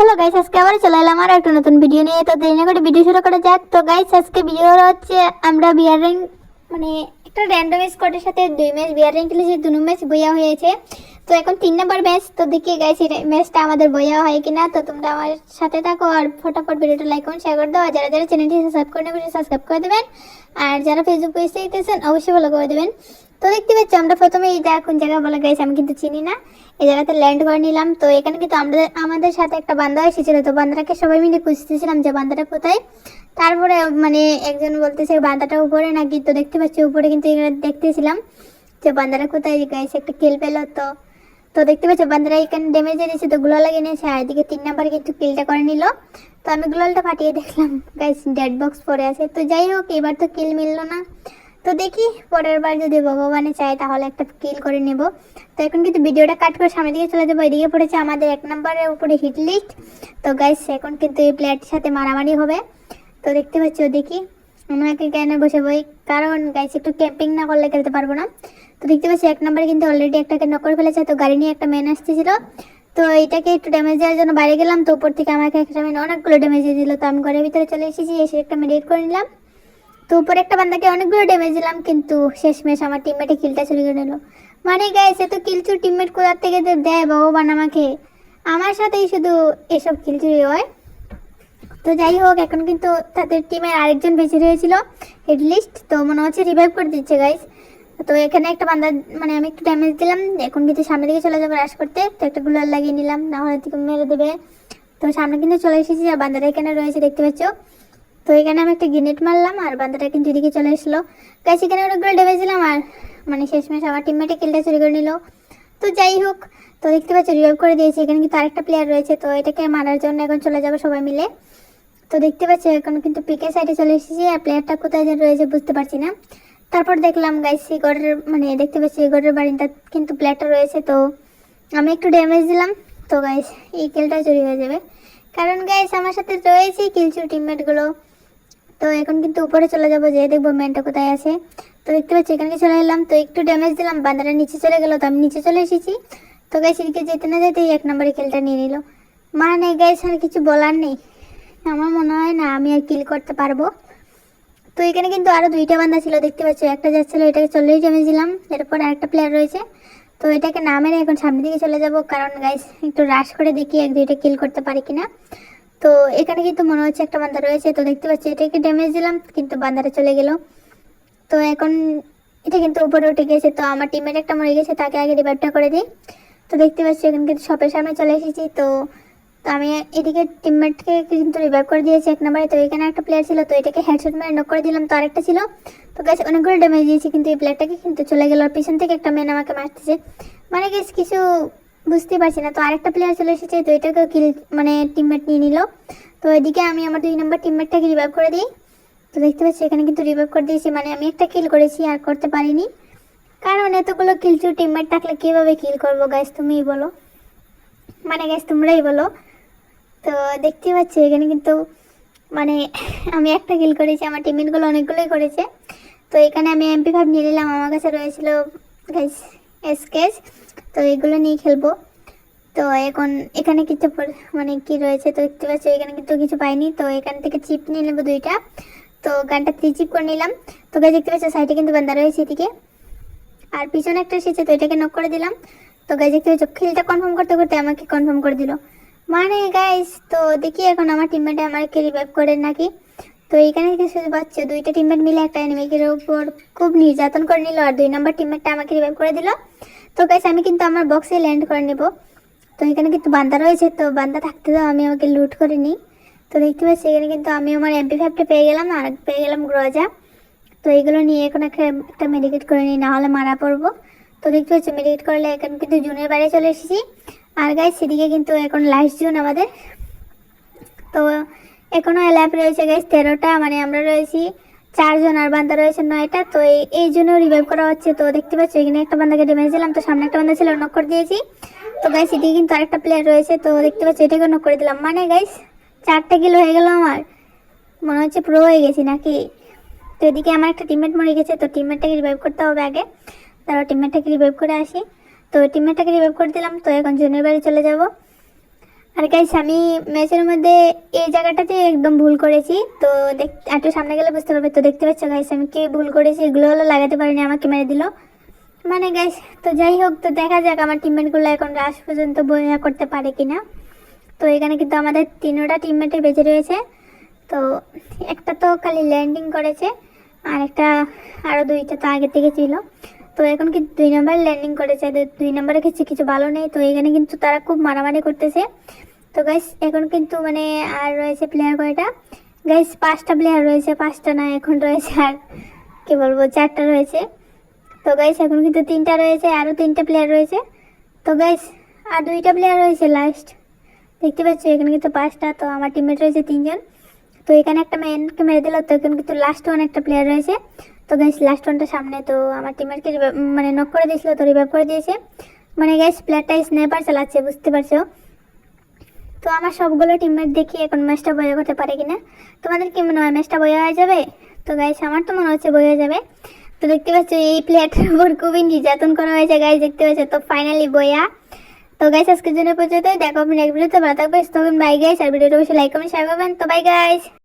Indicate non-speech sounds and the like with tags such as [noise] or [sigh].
Hello guys আজকে আবার চলে এলাম আর একটা নতুন ভিডিও নিয়ে। তো দেরি না করে ভিডিও শুরু করা যাক। তো গাইস আজকে ভিডিও হচ্ছে, আমরা বিয়ার রিং মানে একটা র্যান্ডম স্কোয়াডের সাথে দুই ম্যাচ বিয়ার রিং খেলেছি দু ম্যাচ বইয়া হয়েছে। তো এখন তিন নম্বর ম্যাচ তো দেখি গাইস ম্যাচটা আমাদের বইয়া হয় কিনা। তো তোমরা আমার সাথে থাকো আর ফটাফট ভিডিওটা লাইক করুন শেয়ার করে দাও। আর যারা যারা চ্যানেলটি সাবস্ক্রাইব করে নেবেন সাবস্ক্রাইব করে দেবেন। আর যারা ফেসবুক পেজে দেখতেছেন, অবশ্যই ফলো করে দেবেন। তো দেখতে পাচ্ছি, আমরা প্রথমে এই জায়গা, কোন জায়গা বলে গাইছে আমি কিন্তু চিনি না। এই জায়গাতে ল্যান্ড করে নিলাম। তো এখানে কিন্তু আমাদের আমাদের সাথে একটা বান্দা এসেছিল। তো বান্দাটাকে সবাই মিলে খুঁজতেছিলাম যে বান্দাটা কোথায়। তারপরে মানে একজন বলতেছে, বান্দাটা উপরে নাকি? তো দেখতে পাচ্ছি, উপরে কিন্তু এখানে দেখতেছিলাম যে বান্দাটা কোথায় গাইছে একটা কিল পেল তো। তো দেখতে পাচ্ছ বান্দারা এখানে ড্যামেজ এনেছে তো গুলো লাগিয়ে নিয়েছে। আর এদিকে তিন নাম্বার কিন্তু কিলটা করে নিল। তো আমি গ্লোলটা ফাটিয়ে দেখলাম। গাইস ডেড বক্স পরে আছে। তো যাই হোক, এবার তো কিল মিললো না। তো দেখি পরের বার যদি ভগবানে চায় তাহলে একটা কিল করে নেব। তো এখন কিন্তু ভিডিওটা কাট করে সামনের দিকে চলে যাব। এদিকে পড়েছে আমাদের এক নম্বরের উপরে হিট লিস্ট তো গাইস এখন কিন্তু এই প্লেয়ারটির সাথে মারামারি হবে। তো দেখতে পাচ্ছ দেখি, আমাকে কেন বসে বই? কারণ গাইস একটু ক্যাম্পিং না করলে খেলতে পারব না। তো দেখতে পাচ্ছি এক নম্বরে কিন্তু অলরেডি একটাকে নকর ফেলেছে। তো গাড়ি নিয়ে একটা মেন আসতেছিল। তো এটাকে একটু ড্যামেজ দেওয়ার জন্য বাইরে গেলাম। তো উপর থেকে আমাকে একটা মেন অনেকগুলো ড্যামেজ দিয়ে দিল। তো আমি ঘরের ভিতরে চলে এসেছি। এসে একটা মেডিট করে নিলাম। তো উপরে একটা বান্দাকে অনেকগুলো ড্যামেজ দিলাম, কিন্তু শেষমেশ আমার টিমমেটে কিলটা চলে গেল মানে গাইছে তো কিলচুর টিমমেট কোথার থেকে দেয় ভগবান আমাকে? আমার সাথেই শুধু এসব কিলচুরি হয়। তো যাই হোক, এখন কিন্তু তাদের টিমের আরেকজন বেঁচে রয়েছিল হেডলিস্ট তো মনে হচ্ছে রিভাইভ করে দিচ্ছে গাইস তো এখানে একটা বান্দা মানে আমি একটু ড্যামেজ দিলাম, এখন কিন্তু সামনের দিকে চলে যাব রাশ করতে। তো একটা গুলার লাগিয়ে নিলাম না হলে মেরে দেবে। তো সামনে কিন্তু চলে এসেছি, আর বান্দাটা এখানে রয়েছে, দেখতে পাচ্ছ। তো এখানে আমি একটা গ্রেনেড মারলাম আর বান্দাটা কিন্তু এদিকে চলে এসলো গাছ এখানে অনেকগুলো ডেমেজ দিলাম আর মানে শেষমেশ আমার টিমমেটে কিলটা চুরি করে নিল। তো যাই হোক, তো দেখতে পাচ্ছি রিভাইভ করে দিয়েছি। এখানে কিন্তু আরেকটা প্লেয়ার রয়েছে, তো এটাকে মারার জন্য এখন চলে যাব সবাই মিলে। তো দেখতে পাচ্ছি, এখন কিন্তু পিকে সাইডে চলে এসেছি আর প্লেয়ারটা কোথায় যেন রয়েছে বুঝতে পারছি না। তারপর দেখলাম গাইস ঘরের মানে দেখতে পাচ্ছি ঘরের বাড়িটা কিন্তু প্লেয়ারটা রয়েছে, তো আমি একটু ড্যামেজ দিলাম। তো গাইস এই কিলটা চুরি হয়ে যাবে। কারণ গাইস আমার সাথে রয়েছে কিলচুর টিমমেটগুলো তো এখন কিন্তু উপরে চলে যাব যে দেখব ম্যানটা কোথায় আছে। তো দেখতে পাচ্ছি, এখানে চলে এলাম তো একটু ড্যামেজ দিলাম বান্দারা নিচে চলে গেলো, তো আমি নিচে চলে এসেছি। তো গাইস এদিকে যেতে না যেতেই এক নম্বরে খেলটা নিয়ে নিল। মানে গাইস আর কিছু বলার নেই। আমার মনে হয় না আমি আর কিল করতে পারব। তো এখানে কিন্তু আরও দুইটা বান্দা ছিল, দেখতে পাচ্ছ, একটা যাচ্ছিল, এটাকে চল্লিশ ড্যামেজ দিলাম। এরপর আরেকটা প্লেয়ার রয়েছে। তো এটাকে না মেরে এখন সামনের দিকে চলে যাব, কারণ গাইস একটু রাশ করে দেখি এক দুইটা কিল করতে পারি কিনা। তো এখানে কিন্তু মনে হচ্ছে একটা বান্দা রয়েছে, তো দেখতে পাচ্ছি এটাকে ড্যামেজ দিলাম, কিন্তু বান্দাটা চলে গেল। তো এখন এটা কিন্তু উপরে উঠে গেছে, তো আমার টিমের একটা মরে গেছে, তাকে আগে রিভাইভটা করে দিই। তো দেখতে পাচ্ছি এখন কিন্তু শপের সামনে চলে এসেছি, তো তো আমি এদিকে টিমমেটকে কিন্তু রিভাইভ করে দিয়েছি এক নম্বরে তো এখানে একটা প্লেয়ার ছিল, তো এটাকে হেডশট মেরে নক করে দিলাম, তো আরেকটা ছিল। তো গাছ অনেকগুলো ড্যামেজ দিয়েছি, কিন্তু এই প্লেয়ারটাকে কিন্তু চলে গেল পিছন থেকে একটা মেন আমাকে মারতেছে। মানে গেছ কিছু বুঝতে পারছি না। তো আরেকটা প্লেয়ার চলে এসেছে, তো এটাকেও কিল মানে টিমমেট নিয়ে নিল। তো এদিকে আমি আমার দুই নম্বর টিমমেটটাকে রিভাইভ করে দিই। তো দেখতে পাচ্ছি এখানে কিন্তু রিভাইভ করে দিয়েছি মানে আমি একটা কিল করেছি, আর করতে পারিনি। কারণ এতগুলো কিলচু টিমমেট থাকলে কীভাবে কিল করব গ্যাস তুমিই বলো। মানে গ্যাস তোমরাই বলো। তো দেখতে পাচ্ছি এখানে কিন্তু মানে [laughs] আমি একটা কিল করেছি, আমার টিমমেটগুলো অনেকগুলোই করেছে। তো এখানে আমি এমপি ফাইভ নিয়ে নিলাম, আমার কাছে রয়েছিল গাইস এসকেস তো এগুলো নিয়ে খেলব। তো এখন এখানে কিছু মানে কি রয়েছে তো দেখতে পাচ্ছি, এখানে কিন্তু কিছু পাইনি। তো এখান থেকে চিপ নিয়ে নেব দুইটা। তো গানটা থ্রি চিপ করে নিলাম। তো গাছ দেখতে পাচ্ছি সাইডে কিন্তু বান্ধা রয়েছে এদিকে। আর পিছনে একটা এসেছে, তো এটাকে নক করে দিলাম। তো গাছ দেখতে পাচ্ছ, খিলটা কনফার্ম করতে করতে আমাকে কনফার্ম করে দিল। মানে গাইস তো দেখি এখন আমার টিমমেটে আমাকে রিভাইভ করে নাকি। তো এইখানে কিছু পাচ্ছে দুইটা টিমমেট মিলে একটা এনিমিকের উপর খুব নির্যাতন করে নিল আর দুই নম্বর টিমমেটটা আমাকে রিভাইভ করে দিল। তো গাইস আমি কিন্তু আমার বক্সে ল্যান্ড করে নেব। তো এখানে কিন্তু বান্দা রয়েছে, তো বান্দা থাকতে দাও, আমি আমাকে লুট করে নিই। তো দেখতে পাচ্ছি এখানে কিন্তু আমি আমার এমপি ফাইভটা পেয়ে গেলাম আর পেয়ে গেলাম গ্রজা তো এইগুলো নিয়ে এখন একটা একটা মেডিকেট করে নিই, নাহলে মারা পড়ব। তো দেখতে পাচ্ছি মেডিকেট করলে এখন কিন্তু জুনের বাইরে চলে এসেছি। আর গাইস সেদিকে কিন্তু এখন লাস্ট জুন আমাদের। তো এখনও ল্যাব রয়েছে গাইস তেরোটা মানে আমরা রয়েছি চারজন আর বান্দা রয়েছে নয়টা, তো এই জন্য রিভাইভ করা হচ্ছে। তো দেখতে পাচ্ছি, এখানে একটা বান্দাকে ড্যামেজ দিলাম, তো সামনে একটা বান্দা ছিল নক করে দিয়েছি। তো গাইস এদিকে কিন্তু আরেকটা প্লেয়ার রয়েছে, তো দেখতে পাচ্ছি এটাকে নক করে দিলাম। মানে গাইস চারটে কিলো হয়ে গেল আমার। মনে হচ্ছে প্রো হয়ে গেছি নাকি? তো এদিকে আমার একটা টিমমেট মরে গেছে, তো টিমমেটটাকে রিভাইভ করতে হবে আগে। তারপর টিমমেটটাকে রিভাইভ করে আসি। তো টিমমেটটাকে রিভাইভ করে দিলাম, তো এখন জুনের বাড়ি চলে যাব। আর গাইস আমি ম্যাচের মধ্যে এই জায়গাটাতে একদম ভুল করেছি। তো দেখ, একটু সামনে গেলে বুঝতে পারবে। তো দেখতে পাচ্ছ গাইস আমি কি ভুল করেছি? এগুলো হলো লাগাতে পারিনি, আমাকে মেরে দিল। মানে গাইস তো যাই হোক, তো দেখা যাক আমার টিমমেটগুলো এখন লাস্ট পর্যন্ত বইয়া করতে পারে কিনা। তো এখানে কিন্তু আমাদের তিনোটা টিমমেটে বেঁচে রয়েছে। তো একটা তো খালি ল্যান্ডিং করেছে, আর একটা আরও দুইটা তো আগে থেকে ছিল। তো এখন কিন্তু দুই নম্বর ল্যান্ডিং করেছে। দুই নম্বরে কিছু কিছু ভালো নেই। তো এখানে কিন্তু তারা খুব মারামারি করতেছে। তো গাইস এখন কিন্তু মানে আর রয়েছে প্লেয়ার কয়টা? গাইস পাঁচটা প্লেয়ার রয়েছে, পাঁচটা না, এখন রয়েছে আর কি বলব, চারটা রয়েছে। তো গাইস এখন কিন্তু তিনটা রয়েছে, আরও তিনটা প্লেয়ার রয়েছে। তো গাইস আর দুইটা প্লেয়ার রয়েছে লাস্ট দেখতে পাচ্ছ, এখানে কিন্তু পাঁচটা, তো আমার টিমমেট রয়েছে তিনজন। তো এখানে একটা মেনকে মেরে দিল, তো এখানে কিন্তু লাস্ট ওয়ান একটা প্লেয়ার রয়েছে। তো গাইস লাস্ট ওয়ানটা সামনে, তো আমার টিমমেটকে মানে নক করে দিয়েছিল, তো রিভাইভ করে দিয়েছে। মানে গাইস প্লেয়ারটা স্নাইপার চালাচ্ছে, বুঝতে পারছ? তো আমার সবগুলো টিমমেট দেখি এখন ম্যাচটা বয়ে করতে পারে কিনা? তোমাদের কি মনে হয় ম্যাচটা বয়ে হয়ে যাবে? তো গাইস আমার তো মনে হচ্ছে বয়ে হয়ে যাবে। তো দেখতে পাচ্ছ, এই প্লেয়ারটার উপর খুবই নির্যাতন করা হয়েছে গাইস দেখতে পাচ্ছ তো ফাইনালি বইয়া তো গাইস আজকের জন্য পর্যন্ত দেখো আপনি নেক্সট ভিডিওতে ভালো থাকবে তখন বাই গাইস আর ভিডিওটা অবশ্যই লাইক কমেন্ট শেয়ার করবেন। তো বাই গাইস